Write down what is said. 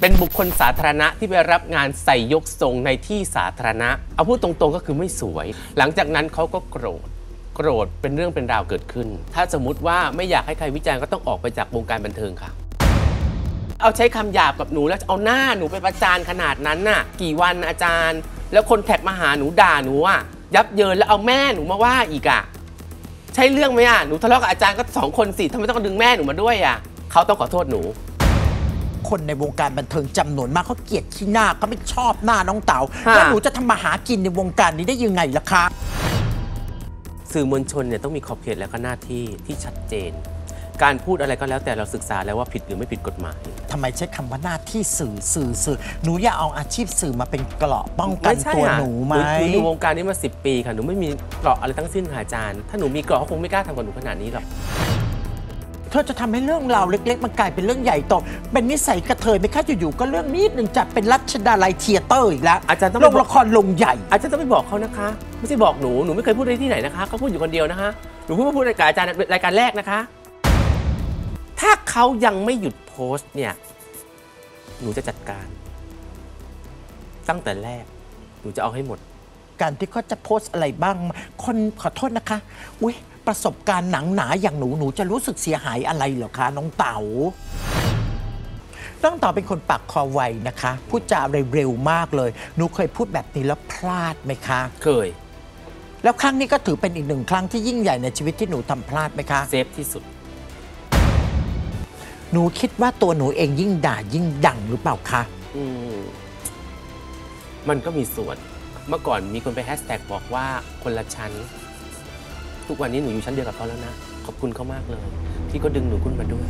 เป็นบุคคลสาธารณะที่ไปรับงานใส่ยกทรงในที่สาธารณะ เอาพูดตรงๆก็คือไม่สวย หลังจากนั้นเขาก็โกรธโกรธเป็นเรื่องเป็นราวเกิดขึ้น ถ้าสมมติว่าไม่อยากให้ใครวิจารณ์ก็ต้องออกไปจากวงการบันเทิงค่ะ เอาใช้คำหยาบกับหนูแล้วเอาหน้าหนูไปประจานขนาดนั้นน่ะ กี่วันอาจารย์ แล้วคนแท็กมาหาหนูด่าหนูอะยับเยินแล้วเอาแม่หนูมาว่าอีกอะใช่เรื่องไหมอะหนูทะเลาะกับอาจารย์ก็สองคนสิทำไมต้องดึงแม่หนูมาด้วยอะเขาต้องขอโทษหนู คนในวงการบันเทิงจำนวนมากเขาเกลียดขี้หน้าเขาไม่ชอบหน้าน้องเต๋าค่ะแล้วหนูจะทำมาหากินในวงการนี้ได้ยังไงล่ะคะสื่อมวลชนเนี่ยต้องมีขอบเขตและก็หน้าที่ที่ชัดเจน การพูดอะไรก็แล้วแต่เราศึกษาแล้วว่าผิดหรือไม่ผิดกฎหมายทำไมใช้คำว่าหน้าที่สื่อสื่อสื่อหนูอย่าเอาอาชีพสื่อมาเป็นเกราะป้องกันใช่ตัวค่ะหนูไหมหนูอยู่วงการนี้มา 10 ปีค่ะหนูไม่มีเกราะอะไรทั้งสิ้นค่ะอาจารย์ ถ้าหนูมีเกราะเขาคงไม่กล้าทำกับหนูขนาดนี้หรอก เธอจะทำให้เรื่องราวเล็ก ๆ มันกลายเป็นเรื่องใหญ่โตเป็นนิสัยกระเทยไหมคะอยู่ๆก็เรื่องนิดหนึ่งจัดเป็นรัชดาลัยเทียเตอร์อีกแล้วอาจารย์ต้องลงละครลงใหญ่ อาจารย์ต้องไปบอกเขานะคะ ไม่ใช่บอกหนูหนูไม่เคยพูดได้ที่ไหนนะคะเขาพูดอยู่คนเดียวนะคะหนูเพิ่งมาพูดรายการอาจารย์รายการแรกนะคะ ถ้าเขายังไม่หยุดโพสต์เนี่ยหนูจะจัดการ ตั้งแต่แรกหนูจะเอาให้หมด การที่เขาจะโพสต์อะไรบ้าง คนขอโทษนะคะ อุ้ย ประสบการณ์หนังหนาอย่างหนูหนูจะรู้สึกเสียหายอะไรเหรอคะ น้องเต๋าน้องเต๋าเป็นคนปากคอไวนะคะ พูดจาเร็วๆมากเลย หนูเคยพูดแบบนี้แล้วพลาดไหมคะ เคย แล้วครั้งนี้ก็ถือเป็นอีกหนึ่งครั้งที่ยิ่งใหญ่ในชีวิตที่หนูทำพลาดไหมคะ เซฟที่สุด หนูคิดว่าตัวหนูเองยิ่งด่ายิ่งดังหรือเปล่าคะ อืมมันก็มีส่วน เมื่อก่อนมีคนไปแฮชแท็กบอกว่าคนละชั้น ทุกวันนี้หนูอยู่ชั้นเดียวกับเขาแล้วนะ ขอบคุณเขามากเลย ที่ก็ดึงหนูขึ้นมาด้วย